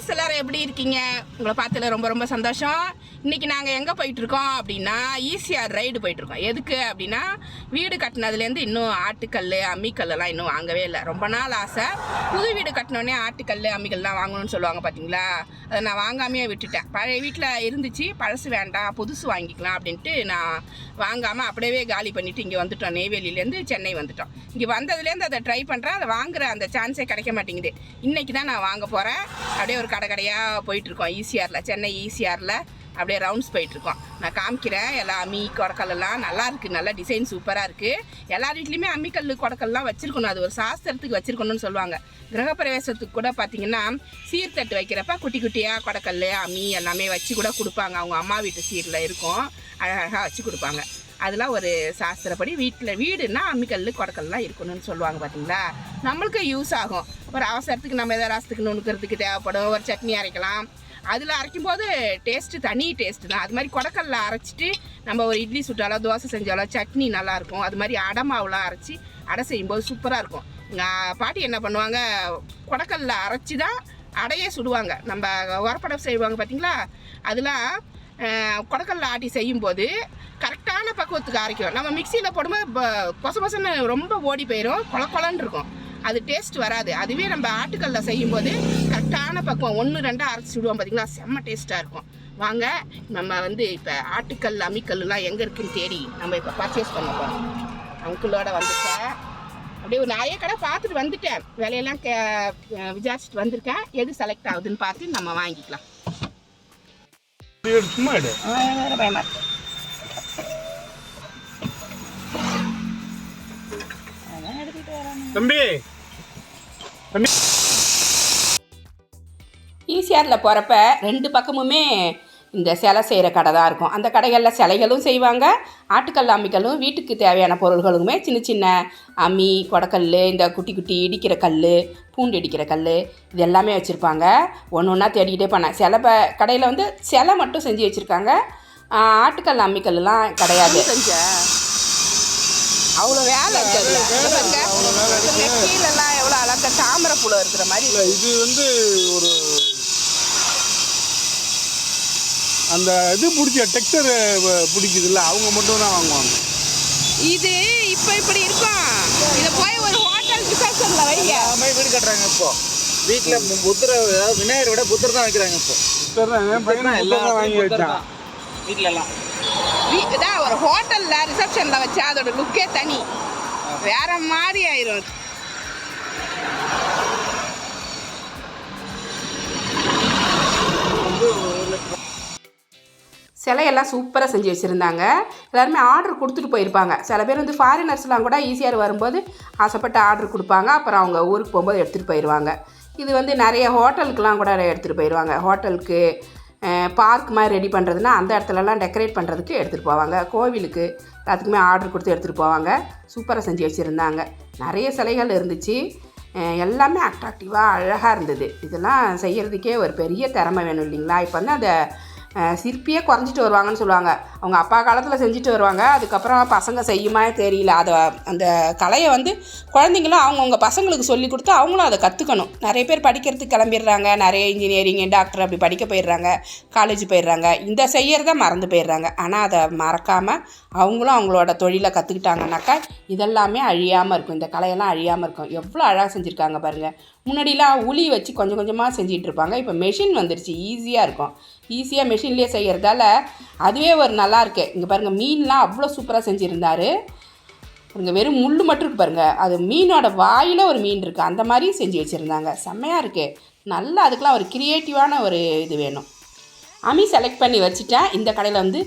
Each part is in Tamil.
ஃப்ரெண்ட்ஸ் எல்லாரும் எப்படி இருக்கீங்க? உங்களை பார்த்ததுல ரொம்ப ரொம்ப சந்தோஷம். இன்னைக்கு நாங்கள் எங்கே போயிட்டுருக்கோம் அப்படின்னா ஈஸியாக ரைடு போயிட்டுருக்கோம். எதுக்கு அப்படின்னா வீடு கட்டினதுலேருந்து இன்னும் ஆட்டுக்கல் அம்மிக்கல்லாம் இன்னும் வாங்கவே இல்லை. ரொம்ப நாள் ஆசை. புது வீடு கட்டினோடனே ஆட்டுக்கல் அம்மிக்கல்லாம் வாங்கணும்னு சொல்லுவாங்க பார்த்தீங்களா? அதை நான் வாங்காமையே விட்டுட்டேன். பழைய வீட்டில் இருந்துச்சு. பழசு வேண்டாம் புதுசு வாங்கிக்கலாம் அப்படின்ட்டு நான் வாங்காமல் அப்படியே காலி பண்ணிவிட்டு இங்கே வந்துட்டோம். நெய்வேலியிலேருந்து சென்னை வந்துட்டோம். இங்கே வந்ததுலேருந்து அதை ட்ரை பண்ணுறேன் அதை வாங்குகிற அந்த சான்ஸே கிடைக்க மாட்டேங்குது. இன்றைக்கி தான் நான் வாங்க போகிறேன் அப்படியே ஒரு கடை கடையாக போயிட்டுருக்கோம் ஈசிஆரில் சென்னை ஈசிஆரில் அப்படியே ரவுண்ட்ஸ் போயிட்டுருக்கோம். நான் காமிக்கிறேன் எல்லா அம்மி கொடக்கல்லாம் நல்லாயிருக்கு நல்லா இருக்குது நல்லா டிசைன் சூப்பராக இருக்குது எல்லார் வீட்லேயுமே அம்மிக்கல் கொடக்கல்லாம் வச்சுருக்கணும். அது ஒரு சாஸ்திரத்துக்கு வச்சுருக்கணும்னு சொல்லுவாங்க. கிரகப்பிரவேசத்துக்கு கூட பார்த்தீங்கன்னா சீர்தட்டு வைக்கிறப்ப குட்டி குட்டியாக கொடக்கல் அம்மி எல்லாமே வச்சு கூட கொடுப்பாங்க. அவங்க அம்மா வீட்டு சீரில் இருக்கும். அழகாக வச்சு கொடுப்பாங்க. அதெல்லாம் ஒரு சாஸ்திரப்படி வீட்டில் வீடுன்னா அம்மிக்கல் கொடக்கல்லாம் இருக்கணும்னு சொல்லுவாங்க பார்த்தீங்களா நம்மளுக்கு யூஸ் ஆகும். ஒரு அவசரத்துக்கு நம்ம எதாவது ரசத்துக்கு நுணுக்கிறதுக்கு தேவைப்படும். ஒரு சட்னி அரைக்கலாம். அதில் அரைக்கும் போது டேஸ்ட்டு தனி டேஸ்ட்டு தான். அது மாதிரி கொடக்கல்ல அரைச்சிட்டு நம்ம ஒரு இட்லி சுட்டாலோ தோசை செஞ்சாலோ சட்னி நல்லாயிருக்கும். அது மாதிரி அடை மாவுலாம் அரைச்சி அடை செய்யும்போது சூப்பராக இருக்கும். பாட்டி என்ன பண்ணுவாங்க? கொடக்கல்ல அரைச்சி தான் அடையே சுடுவாங்க. நம்ம உரப்படம் செய்வாங்க பார்த்தீங்களா அதெல்லாம் கொடக்கல்ல ஆட்டி செய்யும்போது கரெக்டான பக்குவத்துக்கு அரைக்கும். நம்ம மிக்சியில் போடும்போது பொச பொசன்னு ரொம்ப ஓடி போயிடும் கொல கொலன்னு இருக்கும். அது டேஸ்ட் வராது. அதுவே நம்ம ஆட்டுக்கல்ல செய்யும்போது கரெக்டான பக்குவம். ஒன்று ரெண்டாக அரைச்சி விடுவோம் பார்த்தீங்களா செம்ம டேஸ்ட்டாக இருக்கும். வாங்க நம்ம வந்து இப்போ ஆட்டுக்கல் அம்மிக்கல்லாம் எங்கே இருக்குன்னு தேடி நம்ம இப்போ பர்ச்சேஸ் பண்ண போகிறோம் அங்கிளோட வந்துட்டேன் அப்படியே ஒரு நிறைய கடை பார்த்துட்டு வந்துட்டேன். விலையெல்லாம் கே விசாரிச்சுட்டு வந்திருக்கேன். எது செலக்ட் ஆகுதுன்னு பார்த்து நம்ம வாங்கிக்கலாம். சும்மா தம்பி. தம்பி. ஈசிஆரில் போகிறப்ப ரெண்டு பக்கமுமே இந்த சிலை செய்கிற கடை தான் இருக்கும். அந்த கடைகளில் சிலைகளும் செய்வாங்க. ஆட்டுக்கல் அம்மிக்கல்லும் வீட்டுக்கு தேவையான பொருள்களுமே சின்ன சின்ன அம்மி கொடக்கல் இந்த குட்டி குட்டி இடிக்கிற கல் பூண்டு இடிக்கிற கல் இது எல்லாமே வச்சுருப்பாங்க. ஒன்று ஒன்றா தேடிக்கிட்டே போனேன். சிலை ப கடையில் வந்து சிலை மட்டும் செஞ்சு வச்சுருக்காங்க. ஆட்டுக்கல் அம்மிக்கல்லாம் கிடையாது. செஞ்ச? அவ்வளோ வேலை இருக்குது கீழெல்லாம் எவ்வளோ அழகாக தாமரை பூல இருக்கிற மாதிரி. இல்லை இது வந்து ஒரு அந்த இது பிடிச்ச டெக்ஸ்டர் பிடிக்குதுல்ல அவங்க மட்டும் தான் வாங்குவாங்க. இது இப்போ இப்படி இருக்கும் இதை போய் ஒரு ஹோட்டல் ரிசப்ஷனில் வைங்க. எல்லாமே வீடு கட்டுறாங்க இப்போ. வீட்டில் புத்தரை விட புத்தர் தான் வைக்கிறாங்க இப்போ. புத்தர் தான் என் பையனை புத்தர் தான் வாங்கி வச்சான் வீட்டில எல்லாம் வீ- இதான் ஒரு ஹோட்டலில் ரிசப்ஷனில் வச்சா அதோட லுக்கே தனி. வேற மாதிரி ஆயிரும். சிலையெல்லாம் சூப்பராக செஞ்சு வச்சுருந்தாங்க. எல்லாருமே ஆர்டர் கொடுத்துட்டு போயிருப்பாங்க. சில பேர் வந்து ஃபாரினர்ஸ்லாம் கூட ஈஸியாக வரும்போது ஆசைப்பட்டு ஆர்டர் கொடுப்பாங்க. அப்புறம் அவங்க ஊருக்கு போகும்போது எடுத்துகிட்டு போயிடுவாங்க இது வந்து நிறைய ஹோட்டலுக்கெலாம் கூட எடுத்துகிட்டு போயிடுவாங்க ஹோட்டலுக்கு பார்க் மாதிரி ரெடி பண்ணுறதுனா அந்த இடத்துலலாம் டெக்கரேட் பண்ணுறதுக்கு எடுத்துகிட்டு போவாங்க. கோவிலுக்கு எல்லாத்துக்குமே ஆர்டர் கொடுத்து எடுத்துகிட்டு போவாங்க. சூப்பராக செஞ்சு வச்சுருந்தாங்க. நிறைய சிலைகள் இருந்துச்சு. எல்லாமே அட்ராக்டிவாக அழகாக இருந்தது. இதெல்லாம் செய்கிறதுக்கே ஒரு பெரிய திறமை வேணும் இல்லைங்களா? இப்போ வந்து அந்த சிற்பியே குறைஞ்சிட்டு வருவாங்கன்னு சொல்லுவாங்க. அவங்க அப்பா காலத்தில் செஞ்சுட்டு வருவாங்க. அதுக்கப்புறம் பசங்க செய்யுமா தெரியல. அதை அந்த கலையை வந்து குழந்தைங்களும் அவங்கவுங்க பசங்களுக்கு சொல்லி கொடுத்து அவங்களும் அதை கற்றுக்கணும் நிறைய பேர் படிக்கிறதுக்கு கிளம்பிடுறாங்க. நிறைய இன்ஜினியரிங் டாக்டர் அப்படி படிக்க போயிடுறாங்க. காலேஜ் போயிடுறாங்க. இந்த செய்யறத மறந்து போயிடுறாங்க. ஆனால் அதை மறக்காமல் அவங்களும் அவங்களோட தொழிலை கற்றுக்கிட்டாங்கனாக்கா இதெல்லாமே அழியாமல் இருக்கும். இந்த கலையெல்லாம் அழியாமல் இருக்கும். எவ்வளோ அழகாக செஞ்சுருக்காங்க பாருங்கள் முன்னாடிலாம் உளி வச்சு கொஞ்சம் கொஞ்சமாக செஞ்சிகிட்ருப்பாங்க இப்போ மெஷின் வந்துருச்சு. ஈஸியாக இருக்கும். ஈஸியாக மெஷின்லேயே செய்கிறதால அதுவே ஒரு நல்லாயிருக்கு இங்கே பாருங்கள் மீன்லாம் அவ்வளோ சூப்பராக செஞ்சுருந்தாரு. பாருங்க வெறும் முள் மட்டும் இருக்கு பாருங்கள் அது மீனோட வாயில் ஒரு மீன் இருக்குது அந்த மாதிரி செஞ்சு வச்சுருந்தாங்க. செம்மையாக இருக்குது நல்லா அதுக்கெலாம் ஒரு கிரியேட்டிவான ஒரு இது வேணும். அமி செலக்ட் பண்ணி வச்சுட்டேன். இந்த கடையில் வந்து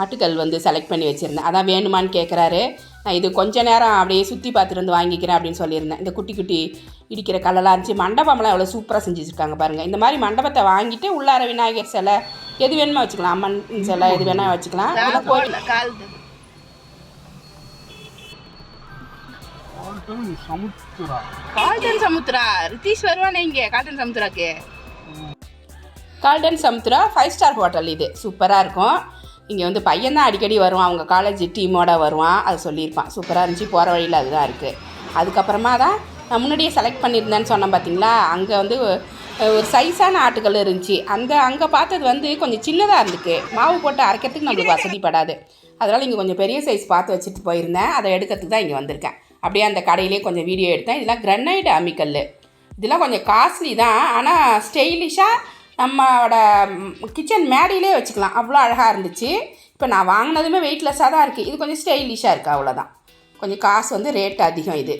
ஆட்டுக்கல் வந்து செலக்ட் பண்ணி வச்சுருந்தேன். அதான் வேணுமான்னு கேட்குறாரு நான் இது கொஞ்ச நேரம் அப்படியே சுற்றி பார்த்துட்டு வந்து வாங்கிக்கிறேன் அப்படின்னு சொல்லியிருந்தேன். இந்த குட்டி குட்டி இடிக்கிற கல்லெல்லாம் இருந்துச்சு. மண்டபம்லாம் எவ்வளோ சூப்பராக செஞ்சு வச்சுருக்காங்க பாருங்கள் இந்த மாதிரி மண்டபத்தை வாங்கிட்டு உள்ளார விநாயகர் சிலை எது வேணுமோ வச்சுக்கலாம். அம்மன் சிலை எது வேணால் வச்சுக்கலாம். கோயில் சமுத்திரா? கால்டன் சமுத்ரா ரித்தீஷ் வருவானே இங்கே Kaldan சமுத்ராக்கு Kaldan Samudra five star hotel இது. சூப்பராக இருக்கும். இங்கே வந்து பையன் தான் அடிக்கடி வருவான். அவங்க காலேஜ் டீமோட வருவான். அது சொல்லியிருப்பான். சூப்பராக இருந்துச்சு. போகிற வழியில் அதுதான் இருக்குது அதுக்கப்புறமா தான் நான் முன்னாடியே செலக்ட் பண்ணியிருந்தேன்னு சொன்னேன் பார்த்தீங்களா அங்கே வந்து ஒரு சைஸான ஆட்டுக்கல் இருந்துச்சு. அந்த அங்கே பார்த்தது வந்து கொஞ்சம் சின்னதாக இருந்துக்கு மாவு போட்டு அரைக்கிறதுக்கு நம்மளுக்கு வசதிப்படாது அதனால் இங்கே கொஞ்சம் பெரிய சைஸ் பார்த்து வச்சுட்டு போயிருந்தேன். அதை எடுக்கிறதுக்கு தான் இங்கே வந்திருக்கேன். அப்படியே அந்த கடையிலே கொஞ்சம் வீடியோ எடுத்தேன். இதெல்லாம் கிரனைட் அம்மிக்கல் இதெல்லாம் கொஞ்சம் காஸ்ட்லி தான். ஆனால் ஸ்டைலிஷாக நம்மளோட கிச்சன் மேடையிலே வச்சுக்கலாம். அவ்வளோ அழகாக இருந்துச்சு. இப்போ நான் வாங்கினதுமே வெயிட்லெஸ்ஸாக தான் இருக்குது இது கொஞ்சம் ஸ்டைலிஷாக இருக்குது அவ்வளோதான். கொஞ்சம் காசு வந்து ரேட் அதிகம் இது.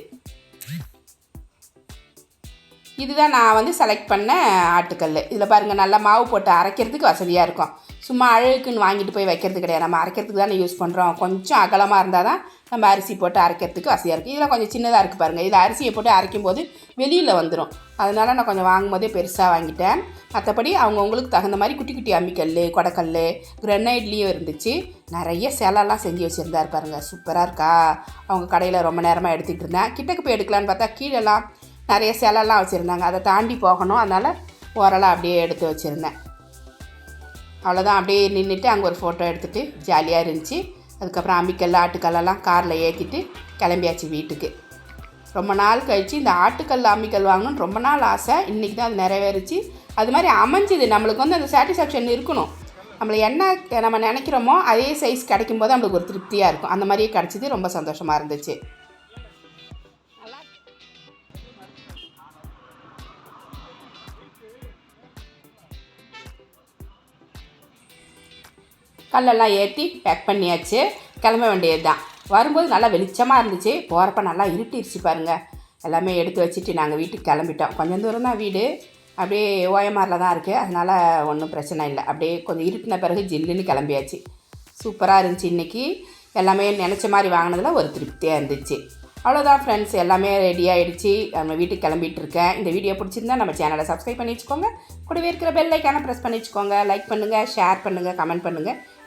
இதுதான் நான் வந்து செலக்ட் பண்ண ஆட்டுக்கல். இதில் பாருங்கள் நல்லா மாவு போட்டு அரைக்கிறதுக்கு வசதியாக இருக்கும். சும்மா அழகுக்குன்னு வாங்கிட்டு போய் வைக்கிறது கிடையாது. நம்ம அரைக்கிறதுக்கு தானே யூஸ் பண்ணுறோம் கொஞ்சம் அகலமாக இருந்தால் தான் நம்ம அரிசி போட்டு அரைக்கிறதுக்கு வசதியாக இருக்குது இதில் கொஞ்சம் சின்னதாக இருக்குது பாருங்கள் இதில் அரிசியை போட்டு அரைக்கும் போது வெளியில் வந்துடும் அதனால் நான் கொஞ்சம் வாங்கும் போதே பெருசாக வாங்கிட்டேன் மற்றபடி அவங்கவுங்களுக்கு தகுந்த மாதிரி குட்டி குட்டி அம்மிக்கல் கொடக்கல் கிரனைட்லேயும் இருந்துச்சு. நிறைய சிலைலாம் செஞ்சு வச்சுருந்தாரு பாருங்கள் சூப்பராக இருக்கா? அவங்க கடையில் ரொம்ப நேரமாக எடுத்துகிட்டு இருந்தேன். கிட்டக்கு போய் எடுக்கலான்னு பார்த்தா கீழெல்லாம் நிறைய சிலைலாம் வச்சுருந்தாங்க. அதை தாண்டி போகணும். அதனால் ஓரலாக அப்படியே எடுத்து வச்சுருந்தேன். அவ்வளோதான் அப்படியே நின்றுட்டு அங்கே ஒரு ஃபோட்டோ எடுத்துகிட்டு ஜாலியாக இருந்துச்சு. அதுக்கப்புறம் அம்மிக்கல் ஆட்டுக்கல்லெல்லாம் காரில் ஏற்றிட்டு கிளம்பியாச்சு வீட்டுக்கு. ரொம்ப நாள் கழித்து இந்த ஆட்டுக்கல் அம்மிக்கல் வாங்கணும்னு ரொம்ப நாள் ஆசை. இன்றைக்கி தான் அது நிறைவேறுச்சு. அது மாதிரி அமைஞ்சுது. நம்மளுக்கு வந்து அந்த சாட்டிஸ்ஃபேக்ஷன் இருக்கணும். நம்மளை என்ன நம்ம நினைக்கிறோமோ அதே சைஸ் கிடைக்கும் போது நம்மளுக்கு ஒரு திருப்தியாக இருக்கும். அந்த மாதிரியே கிடச்சிது. ரொம்ப சந்தோஷமாக இருந்துச்சு. கல்லெல்லாம் ஏற்றி பேக் பண்ணியாச்சு. கிளம்ப வேண்டியது தான் வரும்போது நல்லா வெளிச்சமாக இருந்துச்சு. போகிறப்ப நல்லா இருட்டிருச்சு பாருங்கள் எல்லாமே எடுத்து வச்சுட்டு நாங்கள் வீட்டுக்கு கிளம்பிட்டோம். கொஞ்சம் தூரம் தான் வீடு. அப்படியே ஓயமாரில் தான் இருக்குது அதனால் ஒன்றும் பிரச்சனை இல்லை. அப்படியே கொஞ்சம் இருட்டின பிறகு ஜில்லுன்னு கிளம்பியாச்சு. சூப்பராக இருந்துச்சு இன்றைக்கி எல்லாமே நினச்ச மாதிரி வாங்கினதில் ஒரு திருப்தியாக இருந்துச்சு. அவ்வளோதான் ஃப்ரெண்ட்ஸ் எல்லாமே ரெடி ஆகிடுச்சு நம்ம வீட்டுக்கு கிளம்பிட்டு இருக்கேன். இந்த வீடியோ பிடிச்சிருந்தா நம்ம சேனலை சப்ஸ்கிரைப் பண்ணி வச்சுக்கோங்க. கூடவே இருக்கிற பெல் ப்ரெஸ் பண்ணி வச்சுக்கோங்க. லைக் பண்ணுங்கள் ஷேர் பண்ணுங்கள் கமெண்ட் பண்ணுங்கள்